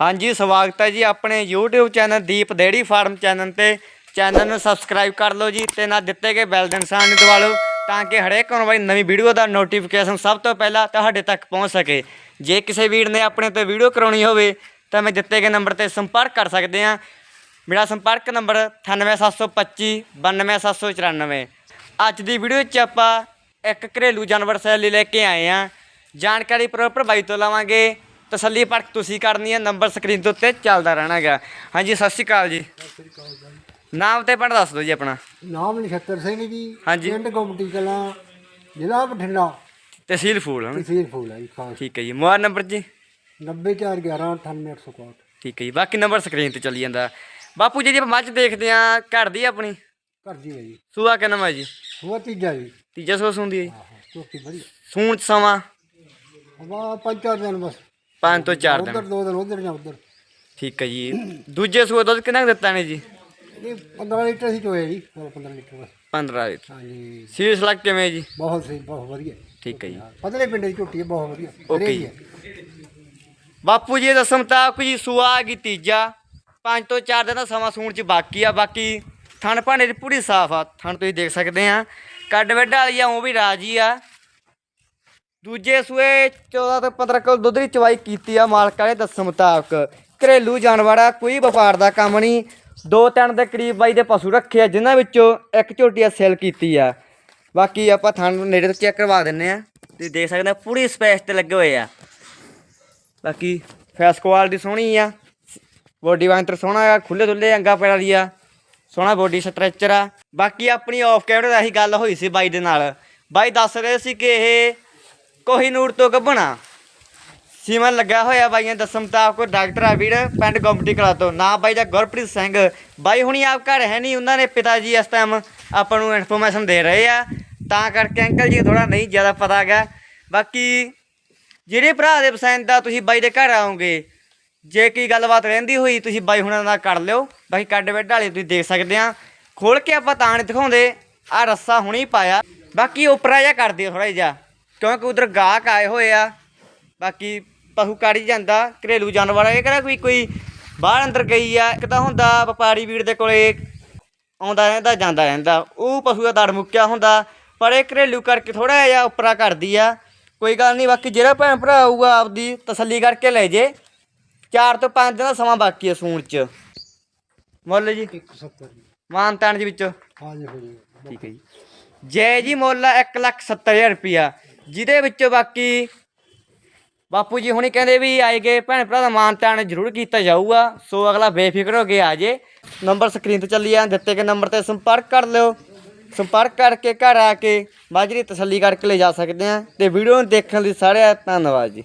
ਹਾਂਜੀ, ਸਵਾਗਤ ਹੈ ਜੀ ਆਪਣੇ YouTube channel Deep dairy farm channel ਤੇ। ਚੈਨਲ ਨੂੰ ਸਬਸਕ੍ਰਾਈਬ ਕਰ ਲਓ ਜੀ ਤੇ ਨਾਲ ਦਿੱਤੇ ਗਏ ਬੈਲ ਦੇ ਨਿਸ਼ਾਨ ਨੂੰ ਦਬਾ ਲਓ ਤਾਂ ਕਿ ਹਰੇਕ ਆਉਣ ਵਾਲੀ ਨਵੀਂ ਵੀਡੀਓ ਦਾ ਨੋਟੀਫਿਕੇਸ਼ਨ ਸਭ ਤੋਂ ਪਹਿਲਾਂ ਤੁਹਾਡੇ ਤੱਕ ਪਹੁੰਚ ਸਕੇ। ਜੇ ਕਿਸੇ ਵੀਰ ਨੇ ਆਪਣੇ ਤੋਂ ਵੀਡੀਓ ਕਰਾਉਣੀ ਹੋਵੇ ਤਾਂ ਮੈਂ ਦਿੱਤੇ ਗਏ ਨੰਬਰ ਤੇ ਸੰਪਰਕ ਕਰ ਸਕਦੇ ਆ ਮੇਰਾ ਸੰਪਰਕ ਨੰਬਰ 98725 92794 ਅੱਜ ਦੀ ਵੀਡੀਓ 'ਚ ਆਪਾਂ ਇੱਕ ਘਰੇਲੂ ਜਾਨਵਰ ਸ਼ੈਲੀ ਲੈ ਕੇ ਆਏ ਆ ਜਾਣਕਾਰੀ ਪ੍ਰੋਪਰ ਬਾਈ ਤੋਂ ਲਵਾਂਗੇ। ਤਸੱਲੀ ਪਰਖ ਤੁਸੀਂ ਕਰਨੀ ਹੈ ਨੰਬਰ ਸਕਰੀਨ ਦੇ ਉੱਤੇ ਚੱਲਦਾ ਰਹਿਣਾਗਾ ਹਾਂਜੀ ਸਤਿ ਸ਼੍ਰੀ ਅਕਾਲ ਜੀ। ਨਾਮ ਤੇ ਪਿੰਡ ਦੱਸ ਦਿਓ ਜੀ ਆਪਣਾ। ਨਾਮ ਨਛੱਤਰ ਸਿੰਘ ਜੀ। ਹਾਂਜੀ। ਪਿੰਡ ਗੁੰਮਟੀ ਕਲਾਂ ਜ਼ਿਲ੍ਹਾ ਬਠਿੰਡਾ। ਤਹਿਸੀਲ ਫੂਲ ਹਨਾ? ਤਹਿਸੀਲ ਫੂਲ ਹੈ ਜੀ ਖਾਸ। ਠੀਕ ਹੈ ਜੀ। ਮੋਬਾਈਲ ਨੰਬਰ ਜੀ? 90411 ਠੀਕ ਹੈ ਜੀ। ਬਾਕੀ ਨੰਬਰ ਸਕਰੀਨ ਤੇ ਚੱਲੀ ਜਾਂਦਾ। ਬਾਪੂ ਜੀ ਜੇ ਆਪਾਂ ਮੱਝ ਦੇਖਦੇ ਆ ਘਰ ਦੀ ਆਪਣੀ? ਘਰ ਦੀ ਹੈ ਜੀ। ਸੂਆ ਕਿੰਨਾ ਵਾ ਜੀ? ਉਹ ਤੀਜਾ ਜੀ। ਤੀਜਾ ਸੂਆ ਸੁੰਦੀ ਹੈ ਜੀ? ਆਹੋ ਚੌਥੀ ਬੜੀ ਸੂਣ ਚ ਸਮਾਂ ਹਵਾ ਪੰਜ ਚਾਰ ਦਿਨ ਬਸ। ਪੰਜ ਤੋਂ ਚਾਰ ਉਧਰ ਦਿਨ। ਦੋ ਦਿਨ ਉਧਰ ਜਾਂ ਉਧਰ। ਠੀਕ ਹੈ ਜੀ। ਦੂਜੇ ਸੂਆ ਦੁੱਧ ਕਿੰਨਾ ਕੁ ਦਿੱਤਾ ਨੇ ਜੀ? ਇਹ 15 ਲੀਟਰ ਸੀ ਚੋਇਆ ਜੀ ਹੋਰ 15 ਲੀਟਰ ਬਸ। 15 ਲੀਟਰ। ਹਾਂਜੀ। ਸੀਰੀਅਸ ਲੱਗ ਕਿਵੇਂ ਜੀ? ਬਹੁਤ ਸਹੀ ਬਹੁਤ ਵਧੀਆ। ਠੀਕ ਹੈ ਜੀ। ਪਤਲੇ ਪਿੰਡ ਦੀ ਝੋਟੀ ਹੈ ਬਹੁਤ ਵਧੀਆ। ਓਕੇ ਜੀ। ਬਾਪੂ ਜੀ ਦੱਸਣ ਮੁਤਾਬਕ ਜੀ ਸੂਆ ਆ ਗਈ ਤੀਜਾ। ਪੰਜ ਤੋਂ ਚਾਰ ਦਿਨ ਦਾ ਸਮਾਂ ਸੂਣ ਚ ਬਾਕੀ ਆ। ਬਾਕੀ ਥਣ ਭਾਂਡੇ ਦੀ ਪੂਰੀ ਸਾਫ਼ ਆ। ਥਣ ਤੁਸੀਂ ਦੇਖ ਸਕਦੇ ਆ। ਕੱਡ ਵੱਡ ਵਾਲੀ ਆ ਉਹ ਵੀ ਰਾਜੀ ਆ। ਦੂਜੇ ਸੂਏ 14 ਤੋਂ 15 ਕਿਲੋ ਦੁੱਧ ਦੀ ਚਵਾਈ ਕੀਤੀ ਆ ਮਾਲਕਾਂ ਦੇ ਦੱਸਣ ਮੁਤਾਬਕ। ਘਰੇਲੂ ਜਾਨਵਰ ਆ ਕੋਈ ਵਪਾਰ ਦਾ ਕੰਮ ਨਹੀਂ। ਦੋ ਤਿੰਨ ਦੇ ਕਰੀਬ ਬਾਈ ਦੇ ਪਸ਼ੂ ਰੱਖੇ ਆ, ਜਿਨ੍ਹਾਂ ਵਿੱਚੋਂ ਇੱਕ ਝੋਟੀ ਆ ਸੇਲ ਕੀਤੀ ਆ। ਬਾਕੀ ਆਪਾਂ ਥਾਂ ਨੇੜੇ ਤੋਂ ਚੈੱਕ ਕਰਵਾ ਦਿੰਨੇ ਆ। ਤੁਸੀਂ ਦੇਖ ਸਕਦੇ ਆ ਪੂਰੀ ਸਪੇਸ ਤੇ ਲੱਗੇ ਹੋਏ ਆ। ਬਾਕੀ ਫੈਸ ਕੁਆਲਿਟੀ ਸੋਹਣੀ ਆ। ਬੋਡੀ ਵਾਂਤਰ ਸੋਹਣਾ ਆ ਖੁੱਲੇ ਦੁੱਲੇ ਅੰਗਾ ਪੈਰਾਂ ਦੀ ਆ। ਸੋਹਣਾ ਬੋਡੀ ਸਟਰੈਚਰ ਆ। ਬਾਕੀ ਆਪਣੀ ਆਫ ਕੈਮਰੇ ਦਾ ਹੀ ਗੱਲ ਹੋਈ ਸੀ ਬਾਈ ਦੇ ਨਾਲ। ਬਾਈ ਦੱਸ ਰਹੇ ਸੀ ਕਿ ਇਹ ਕੋਹੀਨੂਰ ਤੋਂ ਗੱਭਣਾ ਸੀਮਨ ਲੱਗਾ ਹੋਇਆ ਬਾਈਆਂ ਦੱਸਣ ਤਾਂ ਕੋ ਡਾਕਟਰ ਆ ਵੀਰ ਪਿੰਡ ਕੰਪਟੀ ਕਲਾ ਤੋਂ ਨਾ ਬਾਈ ਦਾ ਗੁਰਪ੍ਰੀਤ ਸਿੰਘ ਬਾਈ ਹੁਣੀ ਆਪ ਘਰ ਹੈ ਨਹੀਂ ਉਹਨਾਂ ਨੇ ਪਿਤਾ ਜੀ ਇਸ ਟਾਈਮ ਆਪਾਂ ਨੂੰ ਇਨਫੋਰਮੇਸ਼ਨ ਦੇ ਰਹੇ ਆ ਤਾਂ ਕਰਕੇ ਅੰਕਲ ਜੀ ਥੋੜਾ ਨਹੀਂ ਜ਼ਿਆਦਾ ਪਤਾ ਹੈਗਾ ਬਾਕੀ ਜਿਹੜੇ ਭਰਾ ਦੇ ਪਸੰਦ ਦਾ ਤੁਸੀਂ ਬਾਈ ਦੇ ਘਰ ਆਉਂਗੇ ਜੇ ਕੀ ਗੱਲਬਾਤ ਰਹਿੰਦੀ ਹੋਈ ਤੁਸੀਂ ਬਾਈ ਹੁਣਾਂ ਨਾਲ ਕਰ ਲਿਓ ਬਾਕੀ ਕੱਡ ਬੈੱਡ ਵਾਲੇ ਤੁਸੀਂ ਦੇਖ ਸਕਦੇ ਆ ਖੋਲ ਕੇ ਆਪਾਂ ਤਾਂ ਨਹੀਂ ਦਿਖਾਉਂਦੇ ਆ ਰੱਸਾ ਹੁਣੀ ਪਾਇਆ ਬਾਕੀ ਉਪਰਾ ਜਿਹਾ ਕਰ ਦਿਓ ਥੋੜਾ ਜਿਹਾ ਕਿਉਂਕਿ ਉਧਰ ਗਾਹਕ ਆਏ ਹੋਏ ਆ ਬਾਕੀ ਪਸ਼ੂ ਕਾੜੀ ਜਾਂਦਾ ਘਰੇਲੂ ਜਾਨਵਰ ਆ ਇਹ ਕਿਹੜਾ ਕੋਈ ਕੋਈ ਬਾਹਰ ਅੰਦਰ ਗਈ ਆ ਇੱਕ ਤਾਂ ਹੁੰਦਾ ਵਪਾਰੀ ਵੀਰ ਦੇ ਕੋਲੇ ਆਉਂਦਾ ਰਹਿੰਦਾ ਜਾਂਦਾ ਰਹਿੰਦਾ ਉਹ ਪਸ਼ੂ ਦਾ ਦੜ ਮੁੱਕਿਆ ਹੁੰਦਾ ਪਰ ਇਹ ਘਰੇਲੂ ਕਰਕੇ ਥੋੜਾ ਜਿਹਾ ਉਪਰਾ ਕਰਦੀ ਆ ਕੋਈ ਗੱਲ ਨਹੀਂ ਬਾਕੀ ਜਿਹੜਾ ਭੈਣ ਭਰਾ ਆਊਗਾ ਆਪਦੀ ਤਸੱਲੀ ਕਰਕੇ ਲੈ ਜੇ 4 ਤੋਂ 5 ਦਿਨ ਦਾ ਸਮਾਂ ਬਾਕੀ ਹੈ ਸੂਣ ਚ। ਮੁੱਲ ਜੀ? 170 ਜੀ। ਮਾਨ ਤਾਨ ਦੇ ਵਿੱਚ? ਹਾਂ ਜੀ ਹੋ ਠੀਕ ਹੈ ਜੀ। ਜੈ ਜੀ ਮੁੱਲ ਆ 170000 ਰੁਪਿਆ ਜਿਹਦੇ ਵਿੱਚੋਂ ਬਾਕੀ ਬਾਪੂ ਜੀ ਹੁਣੇ ਕਹਿੰਦੇ ਵੀ ਆਏਗੇ ਭੈਣ ਭਰਾ ਦਾ ਮਾਨ ਤਾਨ ਜ਼ਰੂਰ ਕੀਤਾ ਜਾਊਗਾ। ਸੋ ਅਗਲਾ ਬੇਫਿਕਰ ਹੋ ਕੇ ਆ ਜੇ। ਨੰਬਰ ਸਕਰੀਨ ਤੇ ਚੱਲੀ ਆ ਦਿੱਤੇ ਗਏ ਨੰਬਰ ਤੇ ਸੰਪਰਕ ਕਰ ਲਿਓ। ਸੰਪਰਕ ਕਰਕੇ ਘਰ ਆ ਕੇ ਮਾਜਰੀ ਤਸੱਲੀ ਕਰਕੇ ਲੈ ਜਾ ਸਕਦੇ ਆ। ਤੇ ਵੀਡੀਓ ਨੂੰ ਦੇਖਣ ਲਈ ਸਾਰਿਆਂ ਦਾ ਧੰਨਵਾਦ ਜੀ।